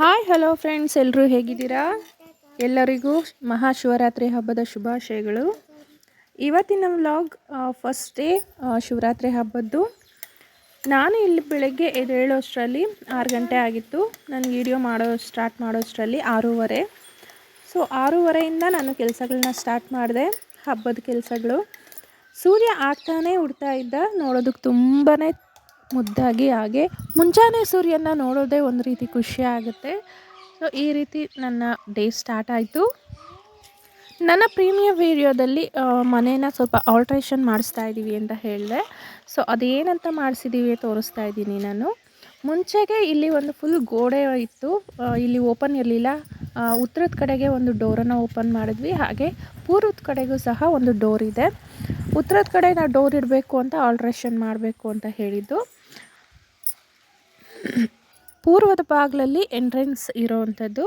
Hi hello friends ಎಲ್ಲರೂ ಹೇಗಿದ್ದೀರಾ? ಎಲ್ಲರಿಗೂ ಮಹಾಶಿವರಾತ್ರಿ ಹಬ್ಬದ ಶುಭಾಶಯಗಳು. ಇವತ್ತಿನ ವ್ಲಾಗ್ ಫಸ್ಟ್ ಡೇ ಶಿವರಾತ್ರಿ ಹಬ್ಬದ್ದು. ನಾನು ಇಲ್ಲಿ ಬೆಳಗ್ಗೆ ಎದ್ದೇಳೋಷ್ಟರಲ್ಲಿ ಆರು ಗಂಟೆ ಆಗಿತ್ತು. ನಾನು ವಿಡಿಯೋ ಮಾಡೋ ಸ್ಟಾರ್ಟ್ ಮಾಡೋಷ್ಟರಲ್ಲಿ ಆರೂವರೆ. ಸೊ ಆರೂವರೆಯಿಂದ ನಾನು ಕೆಲಸಗಳನ್ನ ಸ್ಟಾರ್ಟ್ ಮಾಡಿದೆ, ಹಬ್ಬದ ಕೆಲಸಗಳು. ಸೂರ್ಯ ಆಗ್ತಾನೆ ಉಡ್ತಾ ಇದ್ದ, ನೋಡೋದಕ್ಕೆ ತುಂಬಾ ಮುದ್ದಾಗಿ ಹಾಗೆ ಮುಂಜಾನೆ ಸೂರ್ಯನ ನೋಡೋದೇ ಒಂದು ರೀತಿ ಖುಷಿ ಆಗುತ್ತೆ. ಸೊ ಈ ರೀತಿ ನನ್ನ ಡೇ ಸ್ಟಾರ್ಟ್ ಆಯಿತು. ನನ್ನ ಪ್ರೀಮಿಯರ್ ವೀಡಿಯೋದಲ್ಲಿ ಮನೇನ ಸ್ವಲ್ಪ ಆಲ್ಟ್ರೇಷನ್ ಮಾಡಿಸ್ತಾ ಇದ್ದೀವಿ ಅಂತ ಹೇಳಿದೆ. ಸೊ ಅದೇನಂತ ಮಾಡಿಸಿದ್ದೀವಿ ತೋರಿಸ್ತಾ ಇದ್ದೀನಿ ನಾನು. ಮುಂಚೆಗೆ ಇಲ್ಲಿ ಒಂದು ಫುಲ್ ಗೋಡೆ ಇತ್ತು. ಇಲ್ಲಿ ಓಪನ್ ಇರಲಿಲ್ಲ. ಉತ್ತರದ ಕಡೆಗೆ ಒಂದು ಡೋರನ್ನು ಓಪನ್ ಮಾಡಿದ್ವಿ. ಹಾಗೆ ಪೂರ್ವದ ಕಡೆಗೂ ಸಹ ಒಂದು ಡೋರ್ ಇದೆ. ಉತ್ತರದ ಕಡೆ ನಾವು ಡೋರ್ ಇಡಬೇಕು ಅಂತ ಆಲ್ಟ್ರೇಷನ್ ಮಾಡಬೇಕು ಅಂತ ಹೇಳಿದ್ದು. ಪೂರ್ವದ ಬಾಗಿಲಲ್ಲಿ ಎಂಟ್ರೆನ್ಸ್ ಇರೋವಂಥದ್ದು.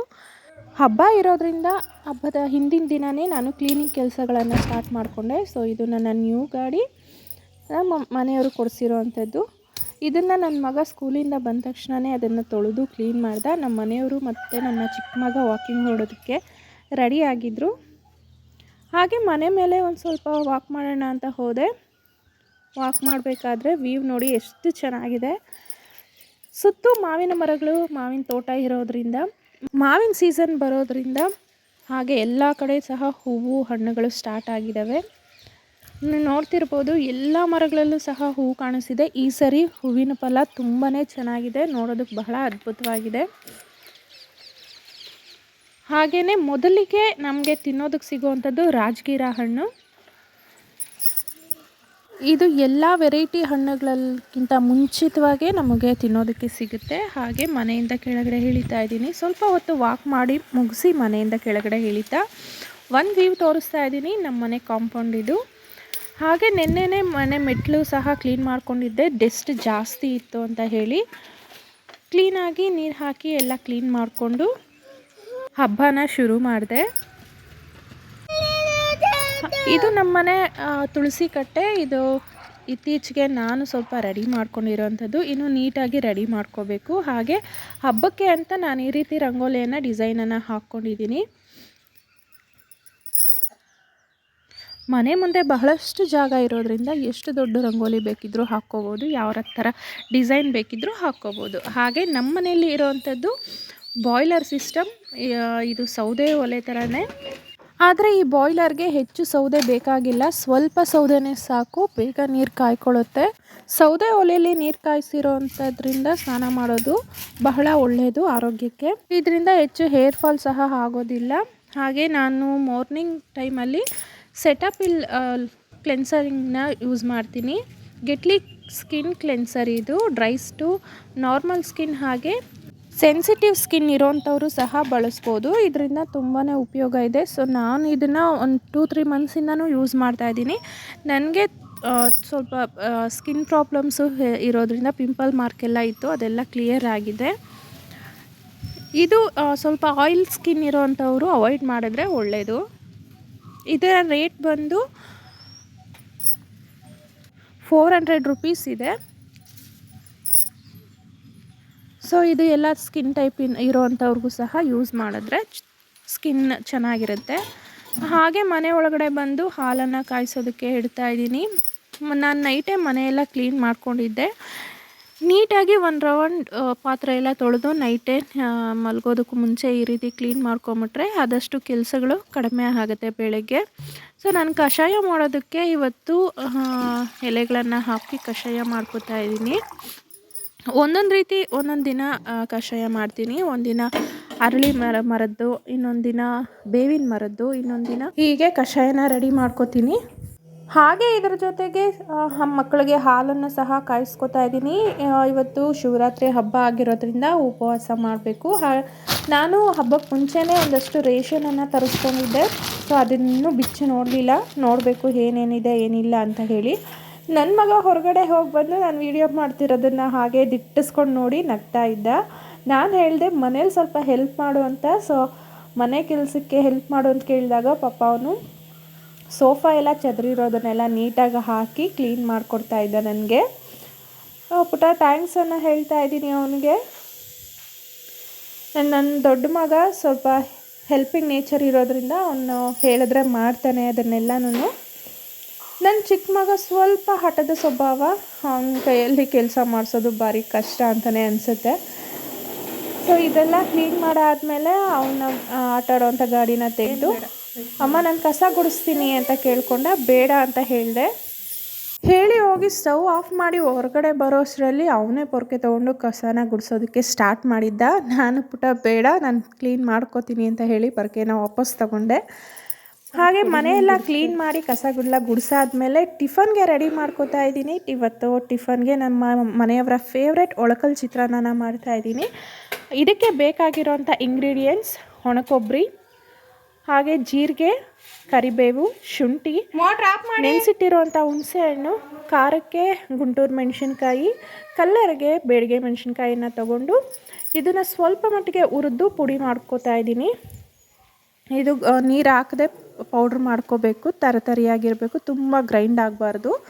ಹಬ್ಬ ಇರೋದ್ರಿಂದ ಹಬ್ಬದ ಹಿಂದಿನ ದಿನವೇ ನಾನು ಕ್ಲೀನಿಂಗ್ ಕೆಲಸಗಳನ್ನು ಸ್ಟಾರ್ಟ್ ಮಾಡಿಕೊಂಡೆ. ಸೊ ಇದು ನನ್ನ ನ್ಯೂ ಗಾಡಿ. ನಮ್ಮ ಮನೆಯವರು ಕೊಡಿಸಿರೋವಂಥದ್ದು. ಇದನ್ನು ನನ್ನ ಮಗ ಸ್ಕೂಲಿಂದ ಬಂದ ತಕ್ಷಣವೇ ಅದನ್ನು ತೊಳೆದು ಕ್ಲೀನ್ ಮಾಡ್ದೆ. ನಮ್ಮ ಮನೆಯವರು ಮತ್ತು ನನ್ನ ಚಿಕ್ಕ ಮಗ ವಾಕಿಂಗ್ ನೋಡೋದಕ್ಕೆ ರೆಡಿ ಆಗಿದ್ದರು ಹಾಗೆ ಮನೆ ಮೇಲೆ ಒಂದು ಸ್ವಲ್ಪ ವಾಕ್ ಮಾಡೋಣ ಅಂತ ಹೋದೆ. ವಾಕ್ ಮಾಡಬೇಕಾದ್ರೆ ವ್ಯೂ ನೋಡಿ ಎಷ್ಟು ಚೆನ್ನಾಗಿದೆ. ಸುತ್ತು ಮಾವಿನ ಮರಗಳು, ಮಾವಿನ ತೋಟ ಇರೋದ್ರಿಂದ, ಮಾವಿನ ಸೀಸನ್ ಬರೋದ್ರಿಂದ ಹಾಗೆ ಎಲ್ಲ ಕಡೆ ಸಹ ಹೂವು, ಹಣ್ಣುಗಳು ಸ್ಟಾರ್ಟ್ ಆಗಿದ್ದಾವೆ ನೋಡ್ತಿರ್ಬೋದು ಎಲ್ಲ ಮರಗಳಲ್ಲೂ ಸಹ ಹೂವು ಕಾಣಿಸಿದೆ ಈ ಸರಿ ಹೂವಿನ ಫಲ ತುಂಬಾ ಚೆನ್ನಾಗಿದೆ. ನೋಡೋದಕ್ಕೆ ಬಹಳ ಅದ್ಭುತವಾಗಿದೆ. ಹಾಗೆಯೇ ಮೊದಲಿಗೆ ನಮಗೆ ತಿನ್ನೋದಕ್ಕೆ ಸಿಗುವಂಥದ್ದು ರಾಜಗಿರಾ ಹಣ್ಣು. ಇದು ಎಲ್ಲ ವೆರೈಟಿ ಹಣ್ಣುಗಳಕ್ಕಿಂತ ಮುಂಚಿತವಾಗೇ ನಮಗೆ ತಿನ್ನೋದಕ್ಕೆ ಸಿಗುತ್ತೆ. ಹಾಗೆ ಮನೆಯಿಂದ ಕೆಳಗಡೆ ಇಳಿತಾ ಇದ್ದೀನಿ. ಸ್ವಲ್ಪ ಹೊತ್ತು ವಾಕ್ ಮಾಡಿ ಮುಗಿಸಿ ಮನೆಯಿಂದ ಕೆಳಗಡೆ ಇಳಿತಾ ಒಂದು ವ್ಯೂ ತೋರಿಸ್ತಾ ಇದ್ದೀನಿ. ನಮ್ಮ ಮನೆ ಕಾಂಪೌಂಡ್ ಇದು. ಹಾಗೆ ನಿನ್ನೆನೆ ಮನೆ ಮೆಟ್ಲು ಸಹ ಕ್ಲೀನ್ ಮಾಡ್ಕೊಂಡಿದ್ದೆ. ಡೆಸ್ಟ್ ಜಾಸ್ತಿ ಇತ್ತು ಅಂತ ಹೇಳಿ. ಕ್ಲೀನಾಗಿ ನೀರು ಹಾಕಿ ಎಲ್ಲ ಕ್ಲೀನ್ ಮಾಡಿಕೊಂಡು ಹಬ್ಬನ ಶುರು ಮಾಡಿದೆ. ಇದು ನಮ್ಮನೆ ತುಳಸಿ ಕಟ್ಟೆ. ಇದು ಇತ್ತೀಚೆಗೆ ನಾನು ಸ್ವಲ್ಪ ರೆಡಿ ಮಾಡ್ಕೊಂಡಿರೋವಂಥದ್ದು ಇನ್ನು ನೀಟಾಗಿ ರೆಡಿ ಮಾಡ್ಕೋಬೇಕು. ಹಾಗೆ ಹಬ್ಬಕ್ಕೆ ಅಂತ ನಾನು ಈ ರೀತಿ ರಂಗೋಲಿಯನ್ನು, ಡಿಸೈನನ್ನು ಹಾಕ್ಕೊಂಡಿದ್ದೀನಿ. ಮನೆ ಮುಂದೆ ಬಹಳಷ್ಟು ಜಾಗ ಇರೋದ್ರಿಂದ ಎಷ್ಟು ದೊಡ್ಡ ರಂಗೋಲಿ ಬೇಕಿದ್ರೂ ಹಾಕ್ಕೋಬೋದು ಯಾವ ಥರ ಡಿಸೈನ್ ಬೇಕಿದ್ರೂ ಹಾಕ್ಕೋಬೋದು. ಹಾಗೆ ನಮ್ಮ ಮನೆಯಲ್ಲಿ ಇರೋವಂಥದ್ದು ಬಾಯ್ಲರ್ ಸಿಸ್ಟಮ್ ಇದು ಸೌದೆ ಒಲೆ ಥರನೇ. ಆದರೆ ಈ ಬಾಯ್ಲರ್ಗೆ ಹೆಚ್ಚು ಸೌದೆ ಬೇಕಾಗಿಲ್ಲ. ಸ್ವಲ್ಪ ಸೌದೆನೇ ಸಾಕು. ಬೇಗ ನೀರು ಕಾಯ್ಕೊಳ್ಳುತ್ತೆ. ಸೌದೆ ಒಲೆಯಲ್ಲಿ ನೀರು ಕಾಯಿಸಿರೋ ಅಂಥದ್ರಿಂದ ಸ್ನಾನ ಮಾಡೋದು ಬಹಳ ಒಳ್ಳೆಯದು ಆರೋಗ್ಯಕ್ಕೆ. ಇದರಿಂದ ಹೆಚ್ಚು ಹೇರ್ ಫಾಲ್ ಸಹ ಆಗೋದಿಲ್ಲ. ಹಾಗೆ ನಾನು ಮಾರ್ನಿಂಗ್ ಟೈಮಲ್ಲಿ ಸೆಟಪ್ ಇಲ್ ಕ್ಲೆನ್ಸರಿಂಗ್ನ ಯೂಸ್ ಮಾಡ್ತೀನಿ. ಗೆಟ್ಲಿ ಸ್ಕಿನ್ ಕ್ಲೆನ್ಸರ್ ಇದು. ಡ್ರೈಸ್ ಟು ನಾರ್ಮಲ್ ಸ್ಕಿನ್ ಹಾಗೆ ಸೆನ್ಸಿಟಿವ್ ಸ್ಕಿನ್ ಇರೋವಂಥವ್ರು ಸಹ ಬಳಸ್ಬೋದು. ಇದರಿಂದ ತುಂಬಾ ಉಪಯೋಗ ಇದೆ. ಸೊ ನಾನು ಇದನ್ನು ಒಂದು ಟೂ ತ್ರೀ ಮಂತ್ಸಿಂದನೂ ಯೂಸ್ ಮಾಡ್ತಾ ಇದ್ದೀನಿ. ನನಗೆ ಸ್ವಲ್ಪ ಸ್ಕಿನ್ ಪ್ರಾಬ್ಲಮ್ಸು ಇರೋದರಿಂದ ಪಿಂಪಲ್ ಮಾರ್ಕ್ ಎಲ್ಲ ಇತ್ತು. ಅದೆಲ್ಲ ಕ್ಲಿಯರ್ ಆಗಿದೆ. ಇದು ಸ್ವಲ್ಪ ಆಯಿಲ್ ಸ್ಕಿನ್ ಇರೋವಂಥವ್ರು ಅವಾಯ್ಡ್ ಮಾಡಿದ್ರೆ ಒಳ್ಳೆಯದು ಇದರ ರೇಟ್ ಬಂದು ಫೋರ್ ಹಂಡ್ರೆಡ್ ರುಪೀಸ್ ಇದೆ. ಸೊ ಇದು ಎಲ್ಲ ಸ್ಕಿನ್ ಟೈಪ್ ಇನ್ ಇರೋವಂಥವ್ರಿಗೂ ಸಹ ಯೂಸ್ ಮಾಡಿದ್ರೆ ಸ್ಕಿನ್ ಚೆನ್ನಾಗಿರುತ್ತೆ. ಹಾಗೆ ಮನೆ ಒಳಗಡೆ ಬಂದು ಹಾಲನ್ನು ಕಾಯಿಸೋದಕ್ಕೆ ಇಡ್ತಾ ಇದ್ದೀನಿ. ನಾನು ನೈಟೇ ಮನೆಯೆಲ್ಲ ಕ್ಲೀನ್ ಮಾಡ್ಕೊಂಡಿದ್ದೆ. ನೀಟಾಗಿ ಒಂದು ರೌಂಡ್ ಪಾತ್ರೆ ಎಲ್ಲ ತೊಳೆದು ನೈಟೇ ಮಲ್ಗೋದಕ್ಕೂ ಮುಂಚೆ ಈ ರೀತಿ ಕ್ಲೀನ್ ಮಾಡ್ಕೊಂಬಿಟ್ರೆ ಆದಷ್ಟು ಕೆಲಸಗಳು ಕಡಿಮೆ ಆಗುತ್ತೆ ಬೆಳಗ್ಗೆ. ಸೊ ನಾನು ಕಷಾಯ ಮಾಡೋದಕ್ಕೆ ಇವತ್ತು ಎಲೆಗಳನ್ನು ಹಾಕಿ ಕಷಾಯ ಮಾಡ್ಕೋತಾ ಇದ್ದೀನಿ. ಒಂದೊಂದು ರೀತಿ ಒಂದೊಂದು ದಿನ ಕಷಾಯ ಮಾಡ್ತೀನಿ. ಒಂದಿನ ಅರಳಿ ಮರ, ಮರದ್ದು, ಇನ್ನೊಂದು ದಿನ ಬೇವಿನ ಮರದ್ದು, ಇನ್ನೊಂದು ದಿನ ಹೀಗೆ ಕಷಾಯನ ರೆಡಿ ಮಾಡ್ಕೋತೀನಿ. ಹಾಗೆ ಇದರ ಜೊತೆಗೆ ಮಕ್ಕಳಿಗೆ ಹಾಲನ್ನು ಸಹ ಕಾಯಿಸ್ಕೊತಾ ಇದ್ದೀನಿ. ಇವತ್ತು ಶಿವರಾತ್ರಿ ಹಬ್ಬ ಆಗಿರೋದ್ರಿಂದ ಉಪವಾಸ ಮಾಡಬೇಕು. ನಾನು ಹಬ್ಬಕ್ಕೆ ಮುಂಚೆನೇ ಒಂದಷ್ಟು ರೇಷನನ್ನು ತರಿಸ್ಕೊಂಡಿದ್ದೆ. ಸೊ, ಅದನ್ನು ಬಿಚ್ಚಿ ನೋಡಲಿಲ್ಲ. ನೋಡಬೇಕು ಏನೇನಿದೆ, ಏನಿಲ್ಲ ಅಂತ ಹೇಳಿ. ನನ್ನ ಮಗ ಹೊರಗಡೆ ಹೋಗಿ ಬಂದು ನಾನು ವೀಡಿಯೋ ಮಾಡ್ತಿರೋದನ್ನು ಹಾಗೆ ದಿಟ್ಟಿಸ್ಕೊಂಡು ನೋಡಿ ನಗ್ತಾ ಇದ್ದ. ನಾನು ಹೇಳಿದೆ, ಮನೇಲಿ ಸ್ವಲ್ಪ ಹೆಲ್ಪ್ ಮಾಡು ಅಂತ. ಸೊ ಮನೆ ಕೆಲಸಕ್ಕೆ ಹೆಲ್ಪ್ ಮಾಡು ಅಂತ ಕೇಳಿದಾಗ ಪಾಪ ಅವನು ಸೋಫಾ ಎಲ್ಲ ಚದರಿರೋದನ್ನೆಲ್ಲ ನೀಟಾಗಿ ಹಾಕಿ ಕ್ಲೀನ್ ಮಾಡಿಕೊಡ್ತಾ ಇದ್ದ ನನಗೆ. ಪುಟ ಥ್ಯಾಂಕ್ಸನ್ನು ಹೇಳ್ತಾ ಇದ್ದೀನಿ ಅವನಿಗೆ. ನನ್ನ ದೊಡ್ಡ ಮಗ ಸ್ವಲ್ಪ ಹೆಲ್ಪಿಂಗ್ ನೇಚರ್ ಇರೋದ್ರಿಂದ ಅವನು ಹೇಳಿದ್ರೆ ಮಾಡ್ತಾನೆ ಅದನ್ನೆಲ್ಲನೂ ನನ್ನ ಚಿಕ್ಕ ಮಗ ಸ್ವಲ್ಪ ಹಠದ ಸ್ವಭಾವ ಅವನ ಕೈಯಲ್ಲಿ ಕೆಲಸ ಮಾಡಿಸೋದು ಭಾರಿ ಕಷ್ಟ ಅಂತಲೇ ಅನಿಸುತ್ತೆ. ಸೊ ಇದೆಲ್ಲ ಕ್ಲೀನ್ ಮಾಡಾದಮೇಲೆ ಅವನ ಆಟ ಆಡೋವಂಥ ಗಾಡಿನ ತೆಗೆದು ಅಮ್ಮ ನಾನು ಕಸ ಗುಡಿಸ್ತೀನಿ ಅಂತ ಕೇಳಿಕೊಂಡ ಬೇಡ ಅಂತ ಹೇಳಿದೆ. ಹೇಳಿ ಹೋಗಿ ಸ್ಟವ್ ಆಫ್ ಮಾಡಿ ಹೊರಗಡೆ ಬರೋಷ್ಟರಲ್ಲಿ ಅವನೇ ಪೊರ್ಕೆ ತೊಗೊಂಡು ಕಸನ ಗುಡಿಸೋದಕ್ಕೆ ಸ್ಟಾರ್ಟ್ ಮಾಡಿದ್ದ. ನಾನು ಪುಟ ಬೇಡ ನಾನು ಕ್ಲೀನ್ ಮಾಡ್ಕೋತೀನಿ ಅಂತ ಹೇಳಿ ಪೊರ್ಕೆನ ವಾಪಸ್ ತಗೊಂಡೆ. ಹಾಗೆ ಮನೆಯೆಲ್ಲ ಕ್ಲೀನ್ ಮಾಡಿ ಕಸ ಗುಡ್ಲ ಗುಡಿಸಾದ್ಮೇಲೆ ಟಿಫನ್ಗೆ ರೆಡಿ ಮಾಡ್ಕೋತಾ ಇದ್ದೀನಿ. ಇವತ್ತು ಟಿಫನ್ಗೆ ನಮ್ಮ ಮನೆಯವರ ಫೇವ್ರೆಟ್ ಒಳಕಲ್ ಚಿತ್ರಾನ್ನ ಮಾಡ್ತಾ ಇದ್ದೀನಿ. ಇದಕ್ಕೆ ಬೇಕಾಗಿರೋಂಥ ಇಂಗ್ರೀಡಿಯೆಂಟ್ಸ್ ಒಣಕೊಬ್ಬರಿ ಹಾಗೆ ಜೀರಿಗೆ ಕರಿಬೇವು ಶುಂಠಿ ಮೋಟ್ರ್ ಹುಣಸೆ ಹಣ್ಣು ನೆನೆಸಿಟ್ಟಿರುವಂಥ ಹುಣಸೆಹಣ್ಣು ಖಾರಕ್ಕೆ ಗುಂಟೂರು ಮೆಣಸಿನ್ಕಾಯಿ ಕಲ್ಲರ್ಗೆ ಬೇಡಿಗೆ ಮೆಣಸಿನ್ಕಾಯಿನ ತಗೊಂಡು ಇದನ್ನು ಸ್ವಲ್ಪ ಮಟ್ಟಿಗೆ ಹುರಿದು ಪುಡಿ ಮಾಡ್ಕೋತಾ ಇದ್ದೀನಿ. ಇದು ನೀರು ಹಾಕದೆ ಪೌಡ್ರ್ ಮಾಡ್ಕೋಬೇಕು, ತರತರಿಯಾಗಿರಬೇಕು, ತುಂಬ ಗ್ರೈಂಡ್ ಆಗಬಾರ್ದು.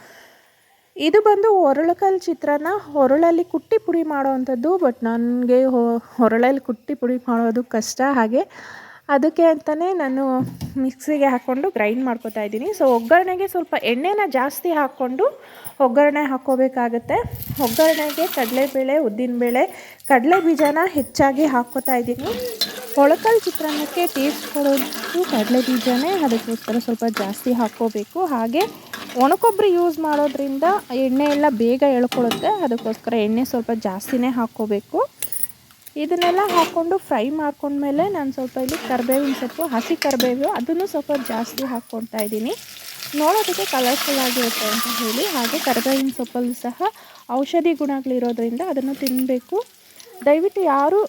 ಇದು ಬಂದು ಹೊರಳಕಲ್ ಚಿತ್ರಾನ್ನ ಹೊರಳಲ್ಲಿ ಕುಟ್ಟಿ ಪುಡಿ ಮಾಡೋವಂಥದ್ದು ಬಟ್ ನನಗೆ ಹೊರಳಲ್ಲಿ ಕುಟ್ಟಿ ಪುಡಿ ಮಾಡೋದು ಕಷ್ಟ. ಹಾಗೆ ಅದಕ್ಕೆ ಅಂತಲೇ ನಾನು ಮಿಕ್ಸಿಗೆ ಹಾಕ್ಕೊಂಡು ಗ್ರೈಂಡ್ ಮಾಡ್ಕೋತಾ ಇದ್ದೀನಿ. ಸೊ, ಒಗ್ಗರಣೆಗೆ ಸ್ವಲ್ಪ ಎಣ್ಣೆನ ಜಾಸ್ತಿ ಹಾಕ್ಕೊಂಡು ಒಗ್ಗರಣೆ ಹಾಕ್ಕೋಬೇಕಾಗತ್ತೆ. ಒಗ್ಗರಣೆಗೆ ಕಡಲೆಬೇಳೆ, ಉದ್ದಿನಬೇಳೆ ಕಡಲೆ ಬೀಜನ ಹೆಚ್ಚಾಗಿ ಹಾಕ್ಕೋತಾ ಇದ್ದೀನಿ. ಒಳಕಲ್ ಚಿತ್ರಾನ್ನಕ್ಕೆ ಟೇಸ್ಟ್ ಕೊಡೋದು ಕಡಲೆ ಬೀಜನೇ ಅದಕ್ಕೋಸ್ಕರ ಸ್ವಲ್ಪ ಜಾಸ್ತಿ ಹಾಕ್ಕೋಬೇಕು. ಹಾಗೆ ಒಣಕೊಬ್ಬರಿ ಯೂಸ್ ಮಾಡೋದ್ರಿಂದ ಎಣ್ಣೆ ಎಲ್ಲ ಬೇಗ ಎಳ್ಕೊಳ್ಳುತ್ತೆ. ಅದಕ್ಕೋಸ್ಕರ ಎಣ್ಣೆ ಸ್ವಲ್ಪ ಜಾಸ್ತಿನೇ ಹಾಕ್ಕೋಬೇಕು. ಇದನ್ನೆಲ್ಲ ಹಾಕ್ಕೊಂಡು ಫ್ರೈ ಮಾಡ್ಕೊಂಡ್ಮೇಲೆ ನಾನು ಸ್ವಲ್ಪ ಇಲ್ಲಿ ಕರಿಬೇವಿನ ಸೊಪ್ಪು, ಹಸಿ ಕರಿಬೇವು ಅದನ್ನು ಸ್ವಲ್ಪ ಜಾಸ್ತಿ ಹಾಕ್ಕೊಳ್ತಾ ಇದ್ದೀನಿ. ನೋಡೋದಕ್ಕೆ ಕಲರ್ಫುಲ್ ಆಗಿರುತ್ತೆ ಅಂತ ಹೇಳಿ. ಹಾಗೆ ಕರಿಬೇವಿನ ಸೊಪ್ಪಲ್ಲೂ ಸಹ ಔಷಧಿ ಗುಣಗಳಿರೋದ್ರಿಂದ ಅದನ್ನು ತಿನ್ನಬೇಕು ದಯವಿಟ್ಟು ಯಾರು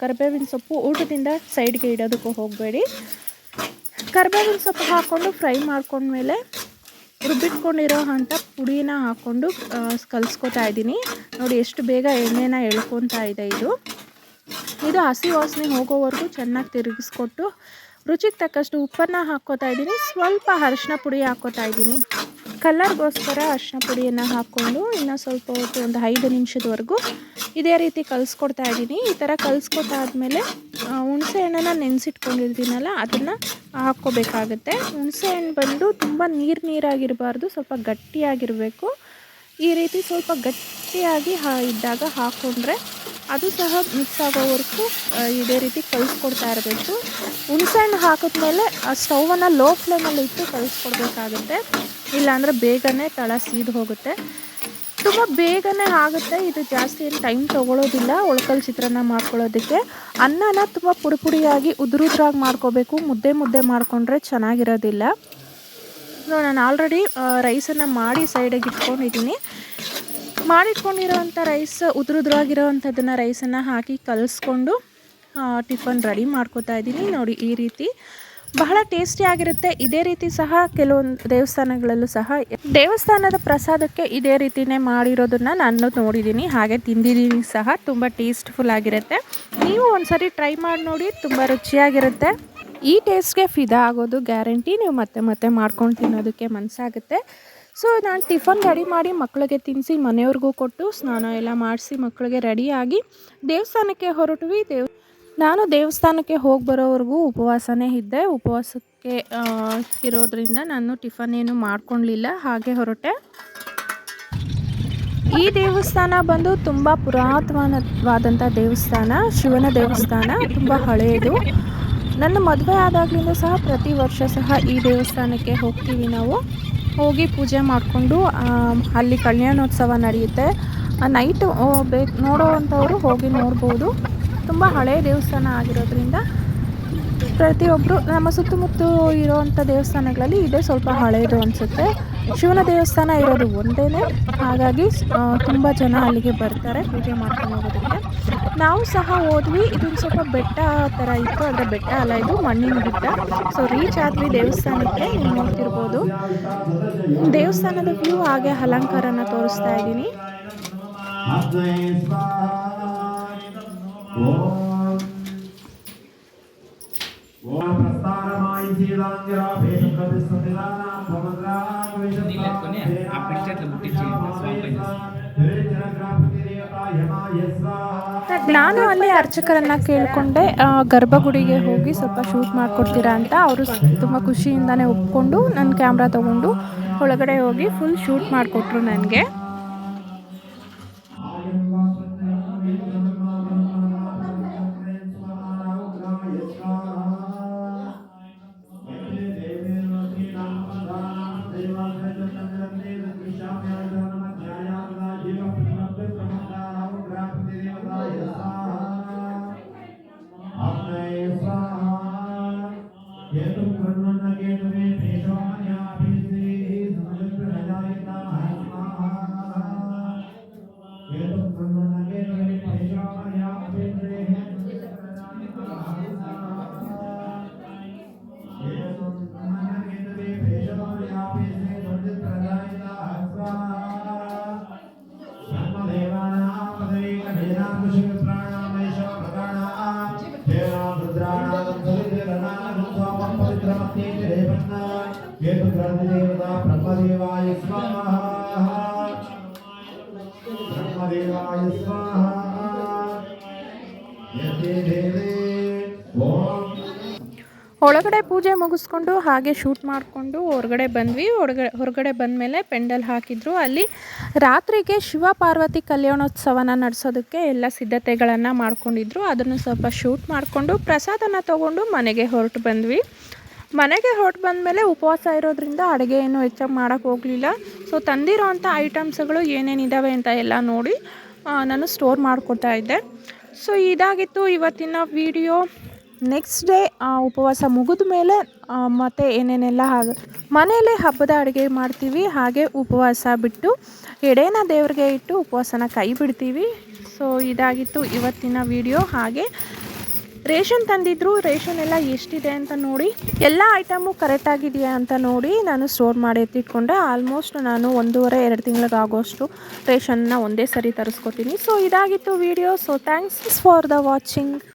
ಕರಿಬೇವಿನ ಸೊಪ್ಪು ಊಟದಿಂದ ಸೈಡ್ಗೆ ಇಡೋದಕ್ಕೂ ಹೋಗಬೇಡಿ. ಕರಿಬೇವಿನ ಸೊಪ್ಪು ಹಾಕ್ಕೊಂಡು ಫ್ರೈ ಮಾಡ್ಕೊಂಡ್ಮೇಲೆ ರುಬ್ಬಿಟ್ಕೊಂಡಿರೋ ಅಂಥ ಪುಡಿನ ಹಾಕ್ಕೊಂಡು ಕಲಿಸ್ಕೊತಾ ಇದ್ದೀನಿ. ನೋಡಿ ಎಷ್ಟು ಬೇಗ ಎಣ್ಣೆನ ಎಳ್ಕೊತಾ ಇದೆ ಇದು. ಇದು ಹಸಿ ವಾಸನೆ ಹೋಗೋವರೆಗೂ ಚೆನ್ನಾಗಿ ತಿರುಗಿಸ್ಕೊಟ್ಟು ರುಚಿಗೆ ತಕ್ಕಷ್ಟು ಉಪ್ಪನ್ನು ಹಾಕ್ಕೋತಾ ಇದ್ದೀನಿ. ಸ್ವಲ್ಪ ಅರಿಶಿನ ಪುಡಿ ಹಾಕ್ಕೋತಾ ಇದ್ದೀನಿ. ಕಲರ್ಗೋಸ್ಕರ ಅರಿಶಿನ ಪುಡಿಯನ್ನು ಹಾಕ್ಕೊಂಡು ಇನ್ನು ಸ್ವಲ್ಪ ಹೊತ್ತು ಒಂದು ಐದು ನಿಮಿಷದವರೆಗೂ ಇದೇ ರೀತಿ ಕಲಿಸ್ಕೊಡ್ತಾ ಇದ್ದೀನಿ. ಈ ಥರ ಕಲಿಸ್ಕೊಟ್ಟಾದ್ಮೇಲೆ ಹುಣಸೆ ಹಣ್ಣನ್ನು ನೆನೆಸಿಟ್ಕೊಂಡಿರ್ತೀನಲ್ಲ, ಅದನ್ನು ಹಾಕ್ಕೋಬೇಕಾಗತ್ತೆ. ಹುಣಸೆ ಹಣ್ಣು ಬಂದು ತುಂಬ ನೀರು ನೀರಾಗಿರಬಾರ್ದು, ಸ್ವಲ್ಪ ಗಟ್ಟಿಯಾಗಿರಬೇಕು. ಈ ರೀತಿ ಸ್ವಲ್ಪ ಗಟ್ಟಿಯಾಗಿ ಹಾ, ಇದ್ದಾಗ ಹಾಕ್ಕೊಂಡ್ರೆ ಅದು ಸಹ ಮಿಕ್ಸ್ ಆಗೋವರೆಗೂ ಇದೇ ರೀತಿ ಕಲಿಸ್ಕೊಡ್ತಾ ಇರಬೇಕು. ಹುಣಸೆಹಣ್ಣು ಹಾಕಿದ್ಮೇಲೆ, ಆ, ಸ್ಟವನ್ನು ಲೋ ಫ್ಲೇಮಲ್ಲಿ ಇಟ್ಟು ಕಲಿಸ್ಕೊಡ್ಬೇಕಾಗುತ್ತೆ. ಇಲ್ಲಾಂದರೆ ಬೇಗನೆ ತಳ ಸೀದು ಹೋಗುತ್ತೆ. ತುಂಬ ಬೇಗನೆ ಆಗುತ್ತೆ. ಇದು ಜಾಸ್ತಿ ಏನು ಟೈಮ್ ತೊಗೊಳೋದಿಲ್ಲ. ಒಳಕಲ್ ಚಿತ್ರಾನ್ನ ಮಾಡ್ಕೊಳ್ಳೋದಕ್ಕೆ. ಅನ್ನನ ತುಂಬ ಪುಡಿ ಪುಡಿಯಾಗಿ ಉದುರುದ್ರಾಗಿ ಮಾಡ್ಕೋಬೇಕು. ಮುದ್ದೆ ಮುದ್ದೆ ಮಾಡಿಕೊಂಡ್ರೆ ಚೆನ್ನಾಗಿರೋದಿಲ್ಲ. ಸೊ ನಾನು ಆಲ್ರೆಡಿ ರೈಸನ್ನು ಮಾಡಿ ಸೈಡಿಗೆ ಇಟ್ಕೊಂಡಿದ್ದೀನಿ. ಮಾಡಿಟ್ಕೊಂಡಿರೋವಂಥ ರೈಸ್ ಉದುರುದ್ರಾಗಿರೋವಂಥದ್ದನ್ನು ರೈಸನ್ನು ಹಾಕಿ ಕಲಿಸ್ಕೊಂಡು ಟಿಫನ್ ರೆಡಿ ಮಾಡ್ಕೋತಾ ಇದ್ದೀನಿ. ನೋಡಿ, ಈ ರೀತಿ. ಬಹಳ ಟೇಸ್ಟಿಯಾಗಿರುತ್ತೆ ಇದೇ ರೀತಿ ಸಹ ಕೆಲವೊಂದು ದೇವಸ್ಥಾನಗಳಲ್ಲೂ ಸಹ ದೇವಸ್ಥಾನದ ಪ್ರಸಾದಕ್ಕೆ ಇದೇ ರೀತಿನೇ ಮಾಡಿರೋದನ್ನು ನಾನು ನೋಡಿದ್ದೀನಿ ಹಾಗೆ ತಿಂದಿದ್ದೀನಿ ಸಹ. ತುಂಬ ಟೇಸ್ಟ್ಫುಲ್ ಆಗಿರುತ್ತೆ. ನೀವು ಒಂದ್ಸರಿ ಟ್ರೈ ಮಾಡಿ ನೋಡಿ. ತುಂಬ ರುಚಿಯಾಗಿರುತ್ತೆ. ಈ ಟೇಸ್ಟ್ಗೆ ಫಿದಾ ಆಗೋದು ಗ್ಯಾರಂಟಿ. ನೀವು ಮತ್ತೆ ಮತ್ತೆ ಮಾಡ್ಕೊಂಡು ತಿನ್ನೋದಕ್ಕೆ ಮನಸ್ಸಾಗುತ್ತೆ ಸೊ, ನಾನು ಟಿಫನ್ ರೆಡಿ ಮಾಡಿ ಮಕ್ಕಳಿಗೆ ತಿನ್ನಿಸಿ ಮನೆಯವ್ರಿಗೂ ಕೊಟ್ಟು ಸ್ನಾನ ಎಲ್ಲ ಮಾಡಿಸಿ ಮಕ್ಕಳಿಗೆ ರೆಡಿಯಾಗಿ ದೇವಸ್ಥಾನಕ್ಕೆ ಹೊರಟ್ವಿ. ದೇವ್ ನಾನು ದೇವಸ್ಥಾನಕ್ಕೆ ಹೋಗಿ ಬರೋವರೆಗೂ ಉಪವಾಸನೇ ಇದ್ದೆ. ಉಪವಾಸಕ್ಕೆ ಇರೋದ್ರಿಂದ ನಾನು ಟಿಫನ್ ಏನು ಮಾಡ್ಕೊಳ್ಲಿಲ್ಲ ಹಾಗೆ ಹೊರಟೆ. ಈ ದೇವಸ್ಥಾನ ಬಂದು ತುಂಬ ಪುರಾತನವಾದಂಥ ದೇವಸ್ಥಾನ, ಶಿವನ ದೇವಸ್ಥಾನ, ತುಂಬ ಹಳೆಯದು ನನ್ನ ಮದುವೆ ಆದಾಗಲಿಂದ ಸಹ ಪ್ರತಿ ವರ್ಷ ಸಹ ಈ ದೇವಸ್ಥಾನಕ್ಕೆ ಹೋಗ್ತೀವಿ ನಾವು. ಹೋಗಿ ಪೂಜೆ ಮಾಡಿಕೊಂಡು ಅಲ್ಲಿ ಕಲ್ಯಾಣೋತ್ಸವ ನಡೆಯುತ್ತೆ. ನೈಟ್ ಬೇಕು ನೋಡೋವಂಥವ್ರು ಹೋಗಿ ನೋಡ್ಬೋದು. ತುಂಬ ಹಳೆಯ ದೇವಸ್ಥಾನ ಆಗಿರೋದ್ರಿಂದ ಪ್ರತಿಯೊಬ್ಬರು ನಮ್ಮ ಸುತ್ತಮುತ್ತ ಇರೋವಂಥ ದೇವಸ್ಥಾನಗಳಲ್ಲಿ ಇದೇ ಸ್ವಲ್ಪ ಹಳೆಯದು ಅನಿಸುತ್ತೆ. ಶಿವನ ದೇವಸ್ಥಾನ ಇರೋದು ಒಂದೇ ಹಾಗಾಗಿ ತುಂಬ ಜನ ಅಲ್ಲಿಗೆ ಬರ್ತಾರೆ ಪೂಜೆ ಮಾಡ್ಕೊಂಡು ಹೋಗೋದಕ್ಕೆ. ನಾವು ಸಹ ಹೋದ್ವಿ. ಇದೊಂದು ಸ್ವಲ್ಪ ಬೆಟ್ಟ ಥರ ಇತ್ತು. ಆದರೆ ಬೆಟ್ಟ ಅಲ್ಲ ಇದು, ಮಣ್ಣಿನ ಬೆಟ್ಟ. ಸೊ ರೀಚ್ ಆದ್ವಿ ದೇವಸ್ಥಾನಕ್ಕೆ. ನೀವು ನೋಡ್ತಿರ್ಬೋದು. ದೇವಸ್ಥಾನದ ವ್ಯೂ ಹಾಗೆ ಅಲಂಕಾರನ ತೋರಿಸ್ತಾ ಇದ್ದೀನಿ. ನಾನು ಅಲ್ಲಿ ಅರ್ಚಕರನ್ನ ಕೇಳಿಕೊಂಡೆ ಗರ್ಭಗುಡಿಗೆ ಹೋಗಿ ಸ್ವಲ್ಪ ಶೂಟ್ ಮಾಡಿಕೊಡ್ತೀರಾ ಅಂತ. ಅವರು ತುಂಬ ಖುಷಿಯಿಂದನೇ ಒಪ್ಕೊಂಡು ನನ್ನ ಕ್ಯಾಮ್ರಾ ತಗೊಂಡು ಒಳಗಡೆ ಹೋಗಿ ಫುಲ್ ಶೂಟ್ ಮಾಡಿಕೊಟ್ರು ನನಗೆ. केतुग्रन्थदेवता ब्रह्मदेवाय स्वाहा ब्रह्मदेवाय स्वाहा यते देवे ॐ ಒಳಗಡೆ ಪೂಜೆ ಮುಗಿಸ್ಕೊಂಡು ಹಾಗೆ ಶೂಟ್ ಮಾಡಿಕೊಂಡು ಹೊರಗಡೆ ಬಂದ್ವಿ ಹೊರಗಡೆ ಹೊರಗಡೆ ಬಂದಮೇಲೆ ಪೆಂಡಲ್ ಹಾಕಿದ್ರು ಅಲ್ಲಿ ರಾತ್ರಿಗೆ ಶಿವ ಪಾರ್ವತಿ ಕಲ್ಯಾಣೋತ್ಸವನ ನಡೆಸೋದಕ್ಕೆ ಎಲ್ಲ ಸಿದ್ಧತೆಗಳನ್ನು ಮಾಡ್ಕೊಂಡಿದ್ರು ಅದನ್ನು ಸ್ವಲ್ಪ ಶೂಟ್ ಮಾಡಿಕೊಂಡು ಪ್ರಸಾದನ ತೊಗೊಂಡು ಮನೆಗೆ ಹೊರಟು ಬಂದ್ವಿ ಮನೆಗೆ ಹೊರಟು ಬಂದಮೇಲೆ ಉಪವಾಸ ಇರೋದ್ರಿಂದ ಅಡುಗೆ ಏನು ಹೆಚ್ಚಾಗಿ ಮಾಡೋಕ್ಕೆ ಹೋಗಲಿಲ್ಲ. ಸೊ ತಂದಿರೋ ಅಂಥ ಐಟಮ್ಸ್ಗಳು ಏನೇನಿದ್ದಾವೆ ಅಂತ ಎಲ್ಲ ನೋಡಿ ನಾನು ಸ್ಟೋರ್ ಮಾಡಿಕೊಡ್ತಾ ಇದ್ದೆ. ಸೊ ಇದಾಗಿತ್ತು ಇವತ್ತಿನ ವಿಡಿಯೋ ನೆಕ್ಸ್ಟ್ ಡೇ ಉಪವಾಸ ಮುಗಿದ ಮೇಲೆ ಮತ್ತು ಏನೇನೆಲ್ಲ ಹಾಗೆ, ಮನೆಯಲ್ಲೇ ಹಬ್ಬದ ಅಡುಗೆ ಮಾಡ್ತೀವಿ, ಹಾಗೆ ಉಪವಾಸ ಬಿಟ್ಟು ಎಡೇನ ದೇವ್ರಿಗೆ ಇಟ್ಟು ಉಪವಾಸನ ಕೈ ಬಿಡ್ತೀವಿ. ಸೊ ಇದಾಗಿತ್ತು ಇವತ್ತಿನ ವಿಡಿಯೋ ಹಾಗೆ ರೇಷನ್ ತಂದಿದ್ರು, ರೇಷನ್ ಎಲ್ಲ ಎಷ್ಟಿದೆ ಅಂತ ನೋಡಿ, ಎಲ್ಲ ಐಟಮು ಕರೆಕ್ಟಾಗಿದೆಯಾ ಅಂತ ನೋಡಿ ನಾನು ಸ್ಟೋರ್ ಮಾಡಿ ಎತ್ತಿಟ್ಕೊಂಡೆ ಆಲ್ಮೋಸ್ಟ್ ನಾನು ಒಂದೂವರೆ, ಎರಡು ತಿಂಗಳಿಗಾಗೋಷ್ಟು ರೇಷನ್ನ ಒಂದೇ ಸರಿ ತರಿಸ್ಕೊತೀನಿ. ಸೊ ಇದಾಗಿತ್ತು video so thanks for the watching